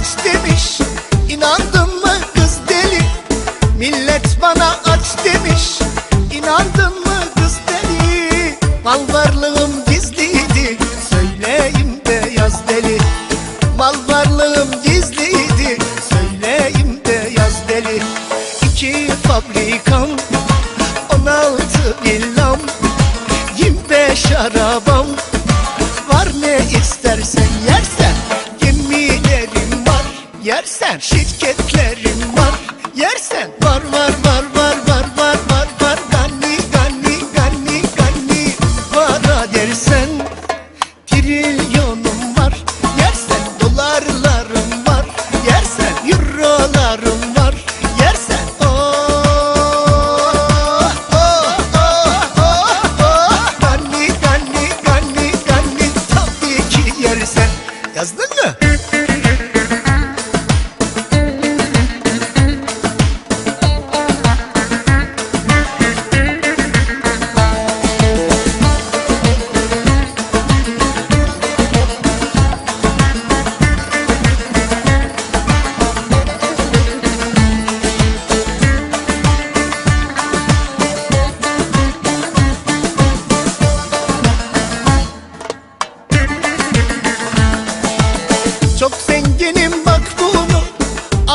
aç demiş İnandın mı kız deli? Millet bana aç demiş İnandın mı kız deli? Mal varlığım gizliydi Söyleyeyim de yaz deli. Mal varlığım gizliydi Söyleyeyim de yaz deli. İki fabrikam On altı villam Yirmi beş arabam yersen Şirketlerim var yersen Var var var var var var var var Gani gani gani gani Para dersen Trilyonum var yersen Dolarlarım var yersen Eurolarım var yersen Oh oh oh oh oh Gani gani gani gani Tabii ki yersen Yazdın mı?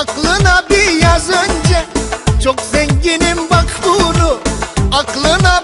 Aklına bir yaz önce Çok zenginim bak bunu. Aklına